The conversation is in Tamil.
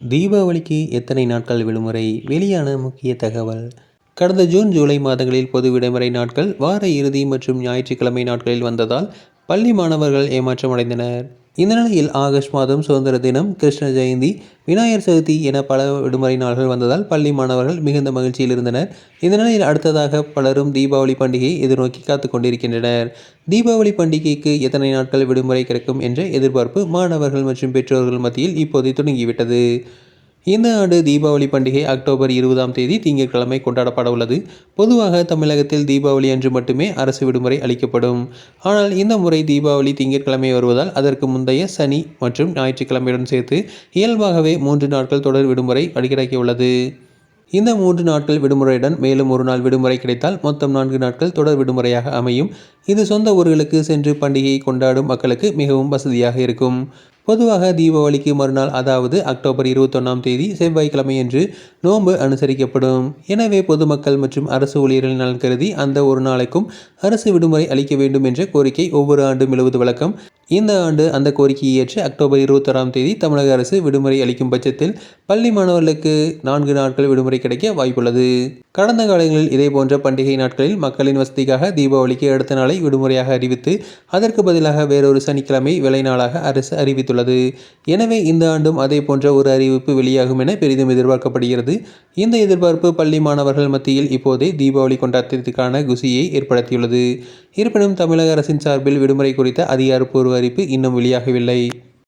தீபாவளிக்கு எத்தனை நாட்கள் விடுமுறை? வெளியான முக்கிய தகவல். கடந்த ஜூன் ஜூலை மாதங்களில் பொது விடுமுறை நாட்கள் வார இறுதி மற்றும் ஞாயிற்றுக்கிழமை நாட்களில் வந்ததால் பள்ளி மாணவர்கள் ஏமாற்றம் அடைந்தனர் இந்த நிலையில் ஆகஸ்ட் மாதம் சுதந்திர தினம் கிருஷ்ண ஜெயந்தி விநாயகர் சதுர்த்தி என பல விடுமுறை நாள்கள் வந்ததால் பள்ளி மாணவர்கள் மிகுந்த மகிழ்ச்சியில் இருந்தனர். இந்த நிலையில் அடுத்ததாக பலரும் தீபாவளி பண்டிகையை எதிர்நோக்கி காத்து கொண்டிருக்கின்றனர். தீபாவளி பண்டிகைக்கு எத்தனை நாட்கள் விடுமுறை கிடைக்கும் என்ற எதிர்பார்ப்பு மாணவர்கள் மற்றும் பெற்றோர்கள் மத்தியில் இப்போது தொடங்கிவிட்டது. இந்த ஆண்டு தீபாவளி பண்டிகை அக்டோபர் இருபதாம் தேதி திங்கட்கிழமை கொண்டாடப்பட உள்ளது. பொதுவாக தமிழகத்தில் தீபாவளி அன்று மட்டுமே அரசு விடுமுறை அளிக்கப்படும். ஆனால் இந்த முறை தீபாவளி திங்கட்கிழமை வருவதால் அதற்கு முந்தைய சனி மற்றும் ஞாயிற்றுக்கிழமையுடன் சேர்த்து இயல்பாகவே மூன்று நாட்கள் தொடர் விடுமுறை வழிகிடக்கியுள்ளது இந்த மூன்று நாட்கள் விடுமுறையுடன் மேலும் ஒரு நாள் விடுமுறை கிடைத்தால் மொத்தம் நான்கு நாட்கள் தொடர் விடுமுறையாக அமையும். இது சொந்த ஊர்களுக்கு சென்று பண்டிகையை கொண்டாடும் மக்களுக்கு மிகவும் வசதியாக இருக்கும். பொதுவாக தீபாவளிக்கு மறுநாள் அதாவது அக்டோபர் இருபத்தொன்னாம் தேதி செவ்வாய்க்கிழமையன்று நோன்பு அனுசரிக்கப்படும். எனவே பொதுமக்கள் மற்றும் அரசு ஊழியர்கள் நலன் கருதி அந்த ஒரு நாளைக்கும் அரசு விடுமுறை அளிக்க வேண்டும் என்ற கோரிக்கை ஒவ்வொரு ஆண்டும் எழுவது வழக்கம். இந்த ஆண்டு அந்த கோரிக்கையை ஏற்று அக்டோபர் இருபத்தொறாம் தேதி தமிழக அரசு விடுமுறை அளிக்கும் பட்சத்தில் பள்ளி மாணவர்களுக்கு நான்கு நாட்கள் விடுமுறை கிடைக்க வாய்ப்புள்ளது. கடந்த காலங்களில் இதேபோன்ற பண்டிகை நாட்களில் மக்களின் வசதிக்காக தீபாவளிக்கு அடுத்த நாளை விடுமுறையாக அறிவித்து அதற்கு பதிலாக வேறொரு சனிக்கிழமை வேலை நாளாக அரசு அறிவித்துள்ளது. எனவே இந்த ஆண்டும் அதே போன்ற ஒரு அறிவிப்பு வெளியாகும் என பெரிதும் எதிர்பார்க்கப்படுகிறது. இந்த எதிர்பார்ப்பு பள்ளி மாணவர்கள் மத்தியில் இப்போதே தீபாவளி கொண்டாட்டத்திற்கான குசியை ஏற்படுத்தியுள்ளது. இருப்பினும் தமிழக அரசின் சார்பில் விடுமுறை குறித்த அதிகாரப்பூர்வ அறிவிப்பு இன்னும் வெளியாகவில்லை.